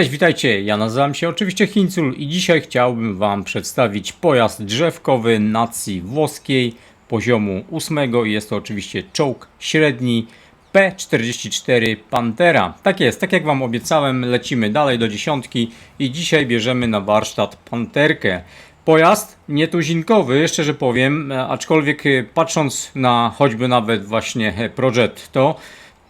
Cześć, witajcie. Ja nazywam się oczywiście Hincul i dzisiaj chciałbym Wam przedstawić pojazd drzewkowy nacji włoskiej poziomu 8. Jest to oczywiście czołg średni P44 Pantera. Tak jest, tak jak Wam obiecałem, lecimy dalej do dziesiątki i dzisiaj bierzemy na warsztat Panterkę. Pojazd nietuzinkowy, szczerze powiem, e, aczkolwiek e, patrząc na choćby nawet właśnie e, Progetto,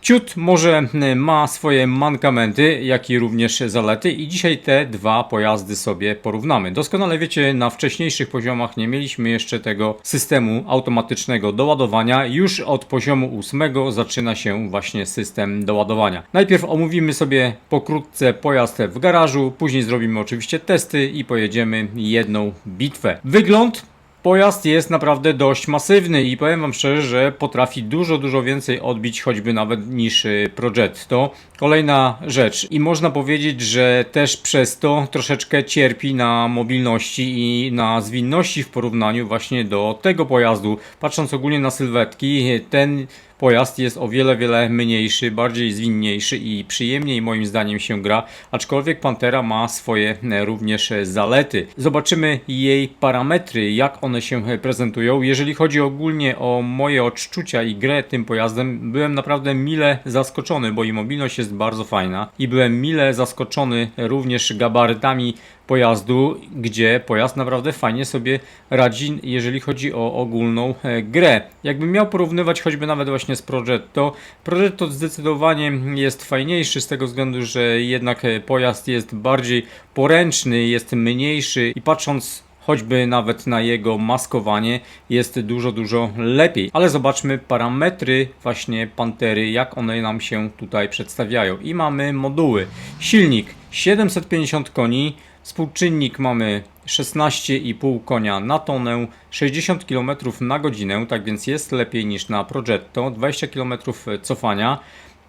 Ciut może y, ma swoje mankamenty, jak i również zalety i dzisiaj te dwa pojazdy sobie porównamy. Doskonale wiecie, na wcześniejszych poziomach nie mieliśmy jeszcze tego systemu automatycznego doładowania. Już od poziomu ósmego zaczyna się właśnie system doładowania. Najpierw omówimy sobie pokrótce pojazd w garażu, później zrobimy oczywiście testy i pojedziemy jedną bitwę. Wygląd Pojazd jest naprawdę dość masywny i powiem Wam szczerze, że potrafi dużo, dużo więcej odbić choćby nawet niż y, Progetto. Kolejna rzecz i można powiedzieć, że też przez to troszeczkę cierpi na mobilności i na zwinności w porównaniu właśnie do tego pojazdu. Patrząc ogólnie na sylwetki, ten pojazd jest o wiele, wiele mniejszy, bardziej zwinniejszy i przyjemniej moim zdaniem się gra, aczkolwiek Pantera ma swoje e, również e, zalety. Zobaczymy jej parametry, jak one się e, prezentują. Jeżeli chodzi ogólnie o moje odczucia i grę tym pojazdem, byłem naprawdę mile zaskoczony, bo i mobilność jest bardzo fajna i byłem mile zaskoczony również gabarytami pojazdu, gdzie pojazd naprawdę fajnie sobie radzi, jeżeli chodzi o ogólną e, grę. Jakbym miał porównywać choćby nawet właśnie z Progetto, Progetto zdecydowanie jest fajniejszy z tego względu, że jednak e, pojazd jest bardziej poręczny, jest mniejszy i patrząc choćby nawet na jego maskowanie jest dużo, dużo lepiej. Ale zobaczmy parametry właśnie Pantery, jak one nam się tutaj przedstawiają. I mamy moduły. Silnik 750 koni, Współczynnik mamy 16,5 konia na tonę, 60 km na godzinę, tak więc jest lepiej niż na Progetto, 20 km cofania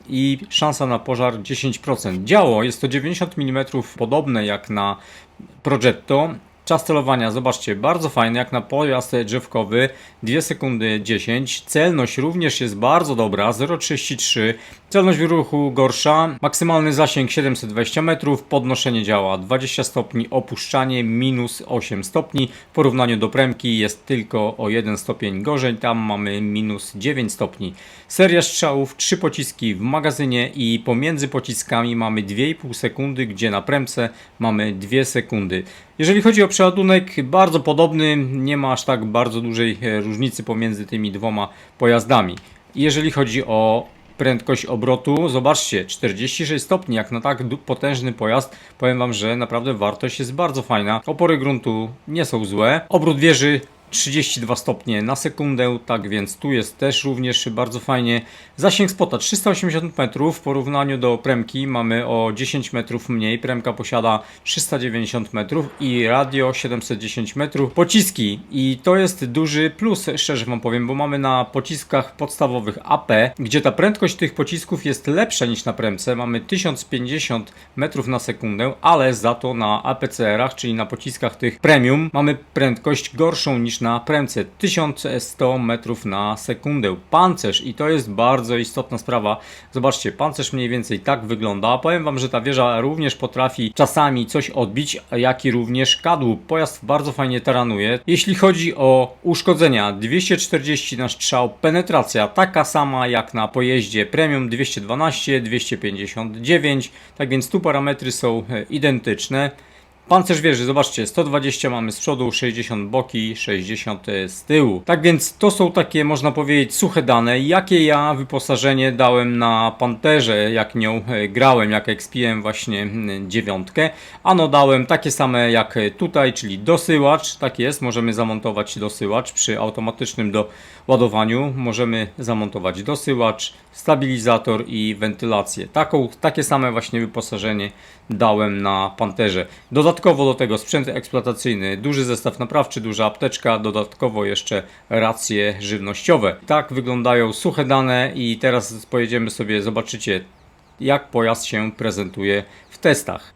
i szansa na pożar 10%. Działo jest to 90 mm, podobne jak na Progetto, Czas celowania, zobaczcie, bardzo fajny jak na pojazd drzewkowy, 2 sekundy 10. Celność również jest bardzo dobra, 0,33. Celność w ruchu gorsza, maksymalny zasięg 720 metrów, podnoszenie działa 20 stopni, opuszczanie minus 8 stopni. W porównaniu do premki jest tylko o 1 stopień gorzej, tam mamy minus 9 stopni. Seria strzałów, 3 pociski w magazynie i pomiędzy pociskami mamy 2,5 sekundy, gdzie na premce mamy 2 sekundy. Jeżeli chodzi o przeładunek, bardzo podobny, nie ma aż tak bardzo dużej e, różnicy pomiędzy tymi dwoma pojazdami. Jeżeli chodzi o prędkość obrotu, zobaczcie, 46 stopni, jak na tak potężny pojazd, powiem Wam, że naprawdę wartość jest bardzo fajna. Opory gruntu nie są złe. Obrót wieży 32 stopnie na sekundę, tak więc tu jest też również bardzo fajnie. Zasięg spota 380 metrów w porównaniu do premki mamy o 10 metrów mniej. Premka posiada 390 metrów i radio 710 metrów. Pociski i to jest duży plus, szczerze wam powiem, bo mamy na pociskach podstawowych AP, gdzie ta prędkość tych pocisków jest lepsza niż na premce. Mamy 1050 metrów na sekundę, ale za to na APCR-ach, czyli na pociskach tych premium, mamy prędkość gorszą niż na premce 1100 metrów na sekundę. Pancerz i to jest bardzo istotna sprawa. Zobaczcie, pancerz mniej więcej tak wygląda. Powiem Wam, że ta wieża również potrafi czasami coś odbić, jak i również kadłub. Pojazd bardzo fajnie taranuje. Jeśli chodzi o uszkodzenia, 240 na strzał, penetracja taka sama jak na pojeździe Premium 212, 259, tak więc tu parametry są e, identyczne. Pancerz wieży, zobaczcie, 120 mamy z przodu, 60 boki, 60 z tyłu. Tak więc to są takie, można powiedzieć, suche dane, jakie ja wyposażenie dałem na Panterze, jak nią e, grałem, jak expiłem właśnie dziewiątkę. Ano dałem takie same jak tutaj, czyli dosyłacz, tak jest, możemy zamontować dosyłacz przy automatycznym doładowaniu. Możemy zamontować dosyłacz, stabilizator i wentylację. Taką, takie same właśnie wyposażenie dałem na Panterze. Dodatkowo do tego sprzęt eksploatacyjny, duży zestaw naprawczy, duża apteczka, dodatkowo jeszcze racje żywnościowe. Tak wyglądają suche dane i teraz pojedziemy sobie, zobaczycie jak pojazd się prezentuje w testach.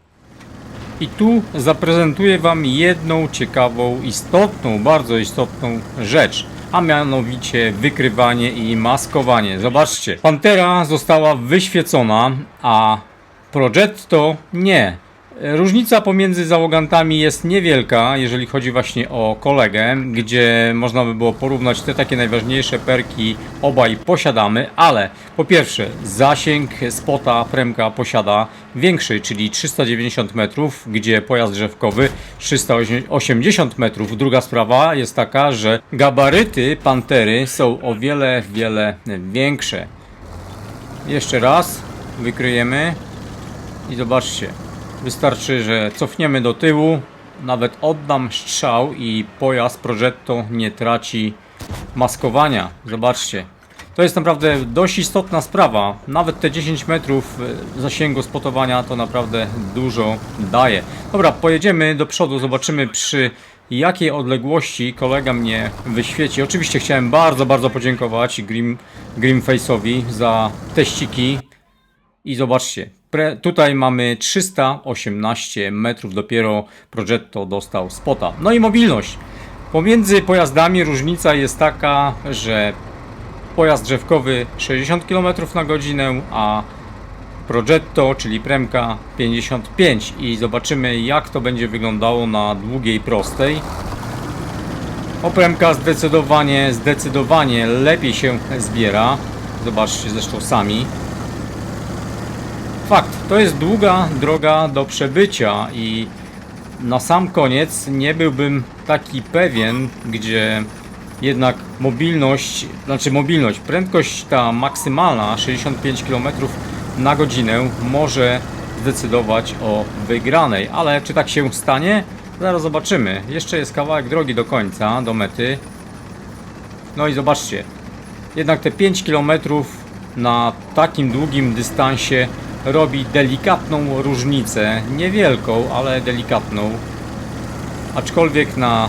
I tu zaprezentuję Wam jedną ciekawą, istotną, bardzo istotną rzecz, a mianowicie wykrywanie i maskowanie. Zobaczcie, Pantera została wyświecona, a Progetto nie. Różnica pomiędzy załogantami jest niewielka, jeżeli chodzi właśnie o kolegę, gdzie można by było porównać te takie najważniejsze perki obaj posiadamy, ale po pierwsze zasięg spota Premka posiada większy, czyli 390 metrów, gdzie pojazd drzewkowy 380 metrów. Druga sprawa jest taka, że gabaryty Pantery są o wiele, wiele większe. Jeszcze raz wykryjemy i zobaczcie. Wystarczy, że cofniemy do tyłu, nawet oddam strzał i pojazd Progetto nie traci maskowania. Zobaczcie. To jest naprawdę dość istotna sprawa. Nawet te 10 metrów e, zasięgu spotowania to naprawdę dużo daje. Dobra, pojedziemy do przodu, zobaczymy przy jakiej odległości kolega mnie wyświeci. Oczywiście chciałem bardzo, bardzo podziękować Grim, Grimface'owi za teściki. I zobaczcie, tutaj mamy 318 metrów, dopiero Progetto dostał spota. No i mobilność. Pomiędzy pojazdami różnica jest taka, że pojazd drzewkowy 60 km na godzinę, a Progetto, czyli Premka 55 i zobaczymy jak to będzie wyglądało na długiej prostej. Opremka zdecydowanie, zdecydowanie lepiej się zbiera. Zobaczcie zresztą sami. Fakt, to jest długa droga do przebycia i na sam koniec nie byłbym taki pewien, gdzie jednak mobilność, znaczy mobilność, prędkość ta maksymalna 65 km na godzinę może zdecydować o wygranej, ale czy tak się stanie? Zaraz zobaczymy. Jeszcze jest kawałek drogi do końca, do mety. No i zobaczcie, jednak te 5 km na takim długim dystansie robi delikatną różnicę. Niewielką, ale delikatną. Aczkolwiek na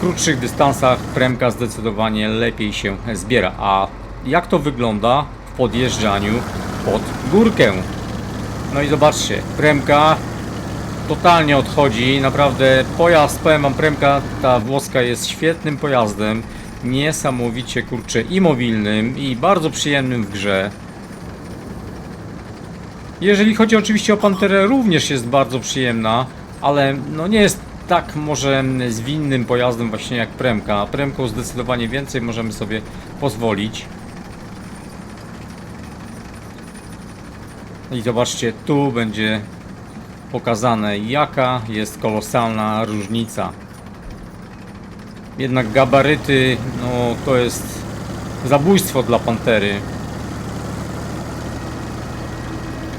krótszych dystansach premka zdecydowanie lepiej się zbiera. A jak to wygląda w podjeżdżaniu pod górkę? No i zobaczcie, premka totalnie odchodzi. Naprawdę pojazd, powiem wam, premka ta włoska jest świetnym pojazdem. Niesamowicie kurczę i mobilnym i bardzo przyjemnym w grze. Jeżeli chodzi oczywiście o Panterę, również jest bardzo przyjemna, ale no nie jest tak może zwinnym pojazdem właśnie jak Premka. Premką zdecydowanie więcej możemy sobie pozwolić. I zobaczcie, tu będzie pokazane jaka jest kolosalna różnica. Jednak gabaryty, no to jest zabójstwo dla Pantery.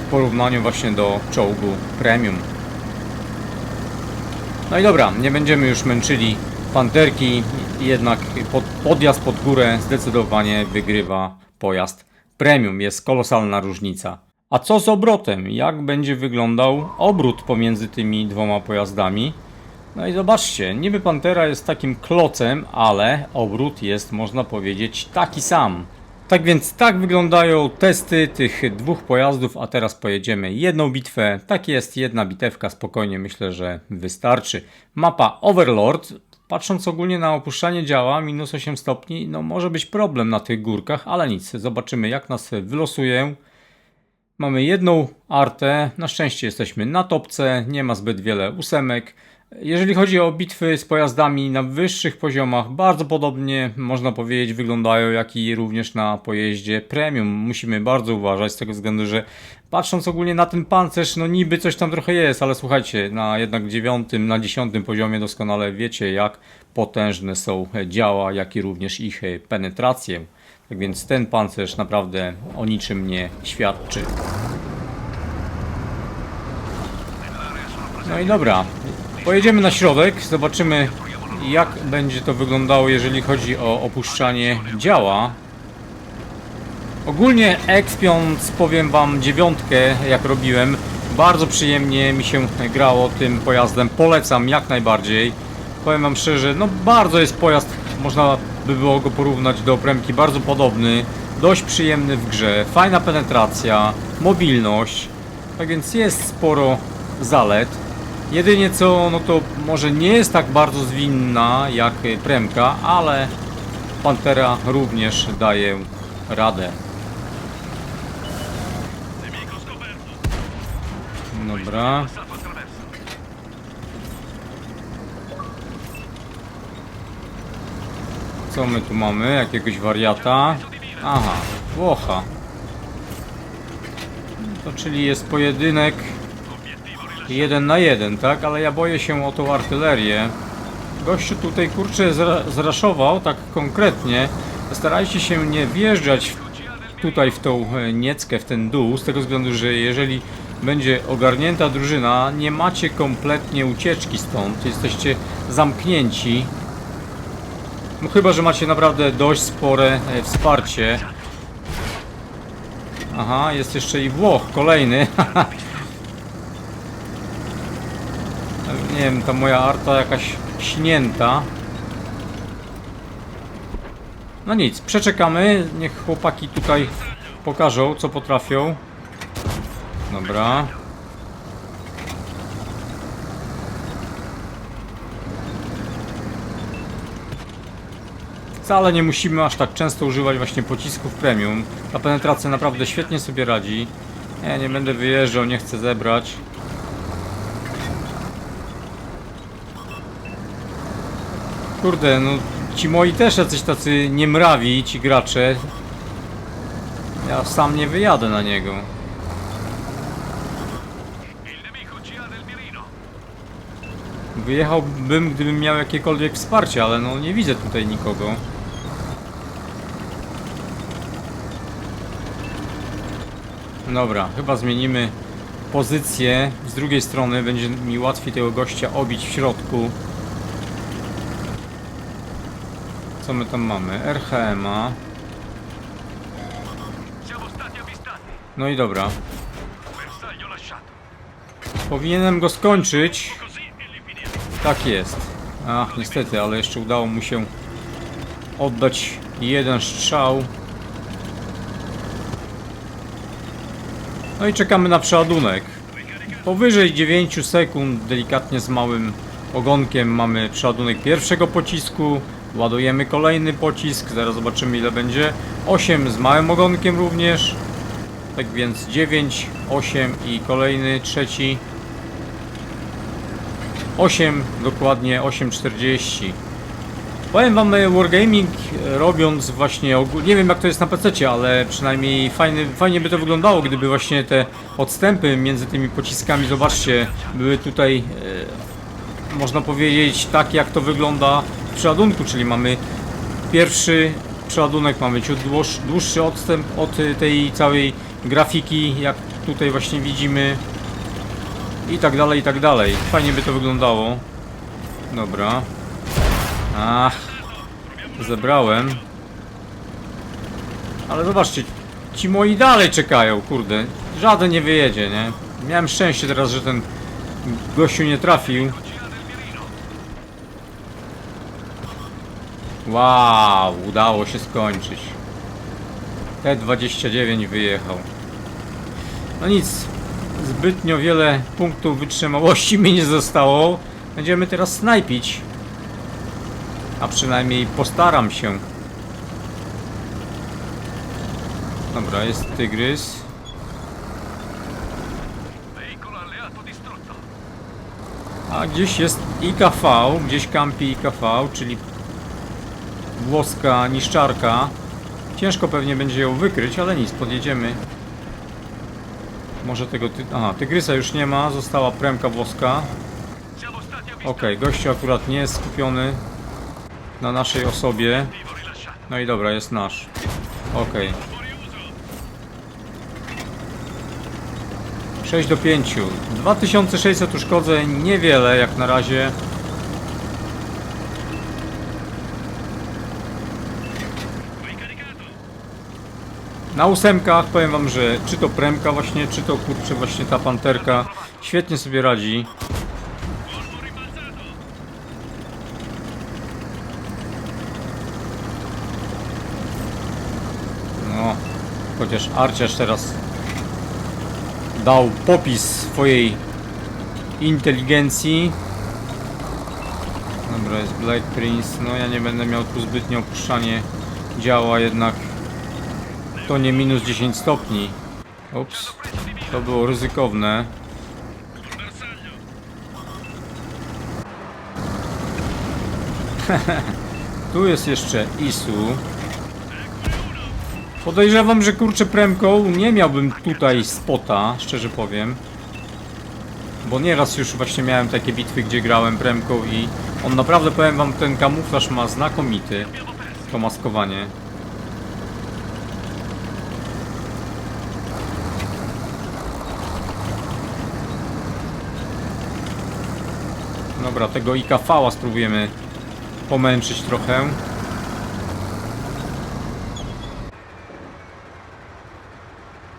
Porównaniu właśnie do czołgu premium. No i dobra, nie będziemy już męczyli panterki, jednak pod, podjazd pod górę zdecydowanie wygrywa pojazd premium. Jest kolosalna różnica. A co z obrotem? Jak będzie wyglądał obrót pomiędzy tymi dwoma pojazdami? No i zobaczcie, niby Pantera jest takim klocem, ale obrót jest, można powiedzieć, taki sam. Tak więc tak wyglądają testy tych dwóch pojazdów, a teraz pojedziemy jedną bitwę. Tak jest, jedna bitewka, spokojnie myślę, że wystarczy. Mapa Overlord, patrząc ogólnie na opuszczanie działa, minus 8 stopni, no może być problem na tych górkach, ale nic, zobaczymy jak nas wylosuje. Mamy jedną artę, na szczęście jesteśmy na topce, nie ma zbyt wiele ósemek. Jeżeli chodzi o bitwy z pojazdami na wyższych poziomach, bardzo podobnie można powiedzieć wyglądają, jak i również na pojeździe premium. Musimy bardzo uważać z tego względu, że patrząc ogólnie na ten pancerz, no niby coś tam trochę jest, ale słuchajcie, na jednak dziewiątym, na dziesiątym poziomie doskonale wiecie, jak potężne są działa, jak i również ich penetrację. Tak więc ten pancerz naprawdę o niczym nie świadczy. No i dobra, pojedziemy na środek, zobaczymy jak będzie to wyglądało, jeżeli chodzi o opuszczanie działa. Ogólnie ekspiąc, powiem wam, dziewiątkę jak robiłem, bardzo przyjemnie mi się grało tym pojazdem, polecam jak najbardziej. Powiem wam szczerze, no bardzo jest pojazd, można by było go porównać do Premki, bardzo podobny, dość przyjemny w grze, fajna penetracja, mobilność, tak więc jest sporo zalet. Jedynie co, no to może nie jest tak bardzo zwinna jak y, Premka, ale Pantera również daje radę. Dobra. Co my tu mamy? Jakiegoś wariata? Aha, Włocha. To czyli jest pojedynek jeden na jeden, tak? Ale ja boję się o tą artylerię. Gościu tutaj kurczę zra- zraszował tak konkretnie. Starajcie się nie wjeżdżać tutaj w tą e, nieckę, w ten dół, z tego względu, że jeżeli będzie ogarnięta drużyna, nie macie kompletnie ucieczki stąd. Jesteście zamknięci. No chyba, że macie naprawdę dość spore e, wsparcie. Aha, jest jeszcze i Włoch, kolejny. Nie wiem, ta moja arta jakaś śnięta. No nic, przeczekamy. Niech chłopaki tutaj pokażą, co potrafią. Dobra. Wcale nie musimy aż tak często używać właśnie pocisków premium. Ta penetracja naprawdę świetnie sobie radzi. Nie, nie będę wyjeżdżał, nie chcę zebrać. Kurde, no ci moi też jacyś tacy niemrawi, ci gracze. Ja sam nie wyjadę na niego. Wyjechałbym, gdybym miał jakiekolwiek wsparcie, ale no nie widzę tutaj nikogo. Dobra, chyba zmienimy pozycję. Z drugiej strony będzie mi łatwiej tego gościa obić w środku. Co my tam mamy? RHMA. No i dobra. Powinienem go skończyć. Tak jest. Ach, niestety, ale jeszcze udało mu się oddać jeden strzał. No i czekamy na przeładunek. Powyżej 9 sekund, delikatnie z małym ogonkiem mamy przeładunek pierwszego pocisku. Ładujemy kolejny pocisk, zaraz zobaczymy ile będzie. 8 z małym ogonkiem również. Tak więc 9, 8 i kolejny, trzeci. 8, dokładnie 8.40. Powiem wam, e, Wargaming e, robiąc właśnie, nie wiem jak to jest na PC, ale przynajmniej fajny, fajnie by to wyglądało, gdyby właśnie te odstępy między tymi pociskami, zobaczcie, były tutaj, e, można powiedzieć, tak jak to wygląda w przeładunku, czyli mamy pierwszy przeładunek, mamy ciut dłuż, dłuższy odstęp od tej całej grafiki, jak tutaj właśnie widzimy, i tak dalej, i tak dalej. Fajnie by to wyglądało. Dobra. Ach, zebrałem. Ale zobaczcie, ci moi dalej czekają, kurde. Żaden nie wyjedzie, nie? Miałem szczęście teraz, że ten gościu nie trafił. Wow, udało się skończyć. T29 wyjechał. No nic, zbytnio wiele punktów wytrzymałości mi nie zostało. Będziemy teraz snajpić. A przynajmniej postaram się. Dobra, jest tygrys. A gdzieś jest IKV, gdzieś kampi IKV, czyli włoska niszczarka. Ciężko pewnie będzie ją wykryć, ale nic, podjedziemy. Może tego ty... Aha, tygrysa już nie ma, została premka włoska. Okej, gościu akurat nie jest skupiony na naszej osobie. No i dobra, jest nasz. Okej. 6 do 5. 2600 uszkodzeń, niewiele jak na razie. Na ósemkach powiem wam, że czy to premka właśnie, czy to kurczę właśnie ta panterka świetnie sobie radzi. No, chociaż Arciarz teraz dał popis swojej inteligencji. Dobra, jest Black Prince. No ja nie będę miał tu zbytnio opuszczanie działa, jednak to nie minus 10 stopni. Ups, to było ryzykowne. Tu jest jeszcze Isu. Podejrzewam, że kurczę premką nie miałbym tutaj spota, szczerze powiem. Bo nieraz już właśnie miałem takie bitwy, gdzie grałem premką i on naprawdę, powiem wam, ten kamuflaż ma znakomity. To maskowanie. Dobra, tego IKV-a spróbujemy pomęczyć trochę.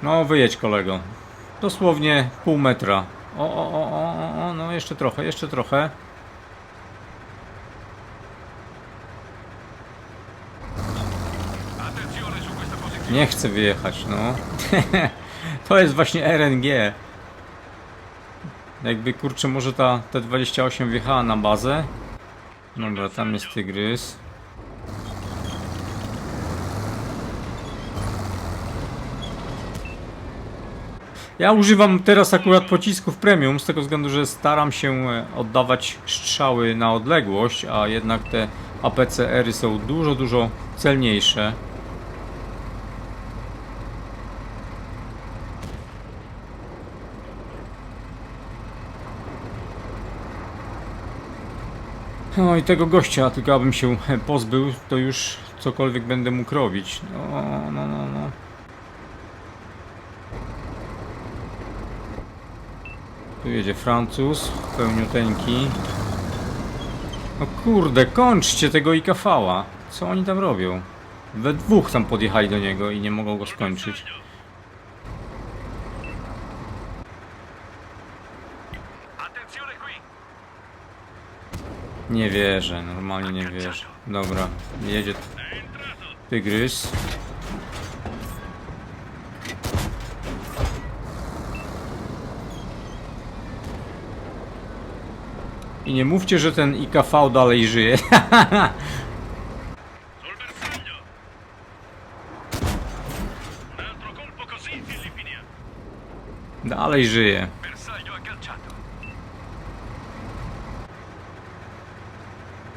No, wyjedź kolego. Dosłownie pół metra. O, o, o, o, o, no jeszcze trochę, jeszcze trochę. Nie chcę wyjechać, no. to jest właśnie RNG. Jakby kurczę, może ta T28 wjechała na bazę. Dobra, tam jest tygrys. Ja używam teraz akurat pocisków premium z tego względu, że staram się e, oddawać strzały na odległość, a jednak te APCR-y są dużo, dużo celniejsze. No i tego gościa, tylko abym się pozbył, to już cokolwiek będę mógł robić. No, no, no, no. Tu jedzie Francuz, pełniuteńki. No kurde, kończcie tego IKV-a. Co oni tam robią? We dwóch tam podjechali do niego i nie mogą go skończyć. Nie wierzę, normalnie nie wierzę. Dobra, jedzie tygrys. I nie mówcie, że ten IKV dalej żyje. Sul bersaglio.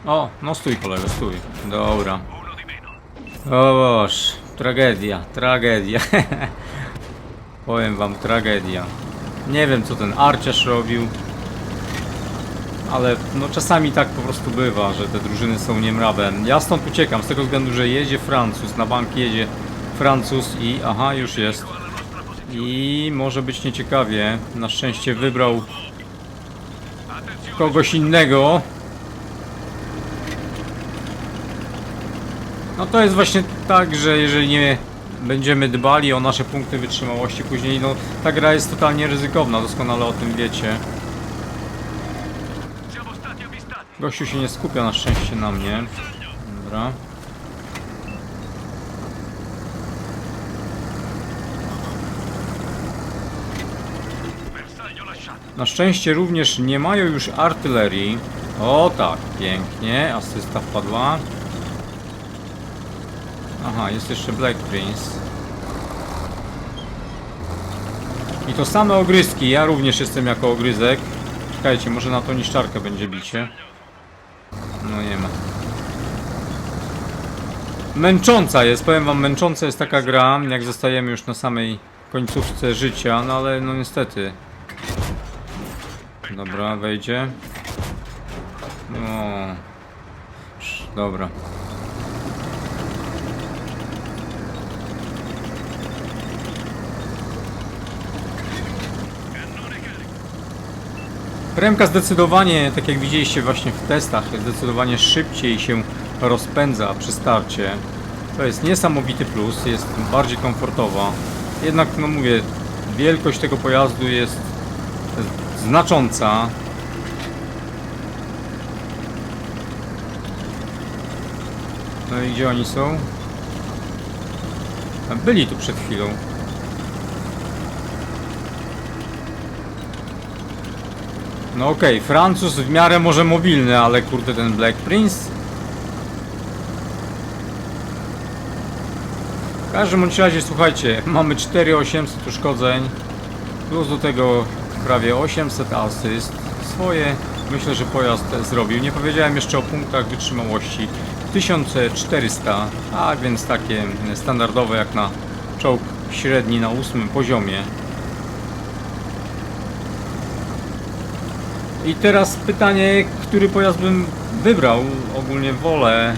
O, no stój kolego, stój. Dobra. O Boż, tragedia, tragedia. Powiem wam, tragedia. Nie wiem co ten arciarz robił. Ale no czasami tak po prostu bywa, że te drużyny są niemrawe. Ja stąd uciekam z tego względu, że jedzie Francuz, na bank jedzie Francuz i aha, już jest. I może być nieciekawie. Na szczęście wybrał kogoś innego. No to jest właśnie tak, że jeżeli nie będziemy dbali o nasze punkty wytrzymałości później, no ta gra jest totalnie ryzykowna, doskonale o tym wiecie. Gościu się nie skupia na szczęście na mnie. Dobra. Na szczęście również nie mają już artylerii. O tak, pięknie, asysta wpadła. Aha, jest jeszcze Black Prince. I to same ogryzki, ja również jestem jako ogryzek. Czekajcie, może na tą niszczarkę będzie bicie. No nie ma. Męcząca jest, powiem wam, męcząca jest taka gra, jak zostajemy już na samej końcówce życia, no ale no niestety. Dobra, wejdzie. No. Dobra. Premka zdecydowanie, tak jak widzieliście właśnie w testach, zdecydowanie szybciej się rozpędza przy starcie. To jest niesamowity plus, jest bardziej komfortowa. Jednak, no mówię, wielkość tego pojazdu jest znacząca. No i gdzie oni są? Byli tu przed chwilą. No okej, Francuz w miarę może mobilny, ale kurde ten Black Prince. W każdym razie słuchajcie, mamy 4800 uszkodzeń, plus do tego prawie 800 asyst. Swoje myślę, że pojazd zrobił. Nie powiedziałem jeszcze o punktach wytrzymałości. 1400, a więc takie standardowe jak na czołg średni na ósmym poziomie. I teraz pytanie, który pojazd bym wybrał? Ogólnie wolę,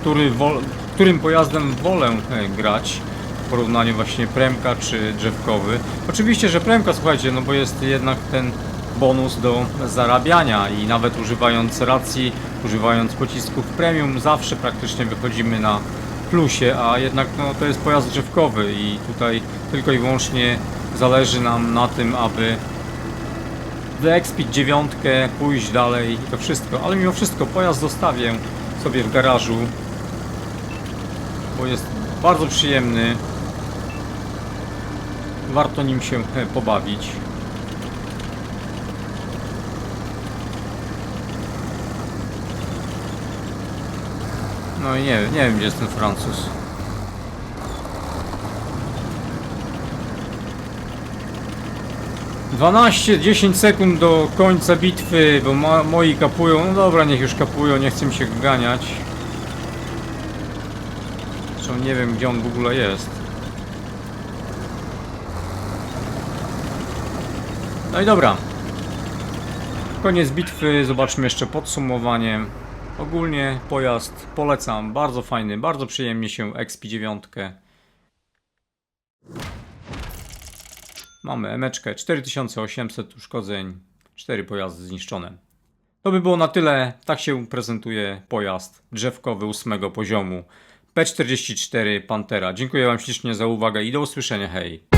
który wol, którym pojazdem wolę e, grać w porównaniu właśnie premka czy drzewkowy. Oczywiście, że premka, słuchajcie, no bo jest jednak ten bonus do zarabiania i nawet używając racji, używając pocisków premium, zawsze praktycznie wychodzimy na plusie, a jednak no, to jest pojazd drzewkowy i tutaj tylko i wyłącznie zależy nam na tym, aby wyekspić dziewiątkę, pójść dalej i to wszystko, ale mimo wszystko pojazd zostawię sobie w garażu, bo jest bardzo przyjemny. Warto nim się e, pobawić. No i nie, nie wiem gdzie jest ten Francuz. Dwanaście, 10 sekund do końca bitwy, bo moi kapują. No dobra, niech już kapują, nie chcę mi się ganiać. Zresztą nie wiem gdzie on w ogóle jest. No i dobra. Koniec bitwy, zobaczmy jeszcze podsumowanie. Ogólnie pojazd polecam, bardzo fajny, bardzo przyjemnie się XP9. Mamy emeczkę 4800 uszkodzeń, 4 pojazdy zniszczone. To by było na tyle. Tak się prezentuje pojazd drzewkowy 8 poziomu P44 Pantera. Dziękuję Wam ślicznie za uwagę i do usłyszenia. Hej!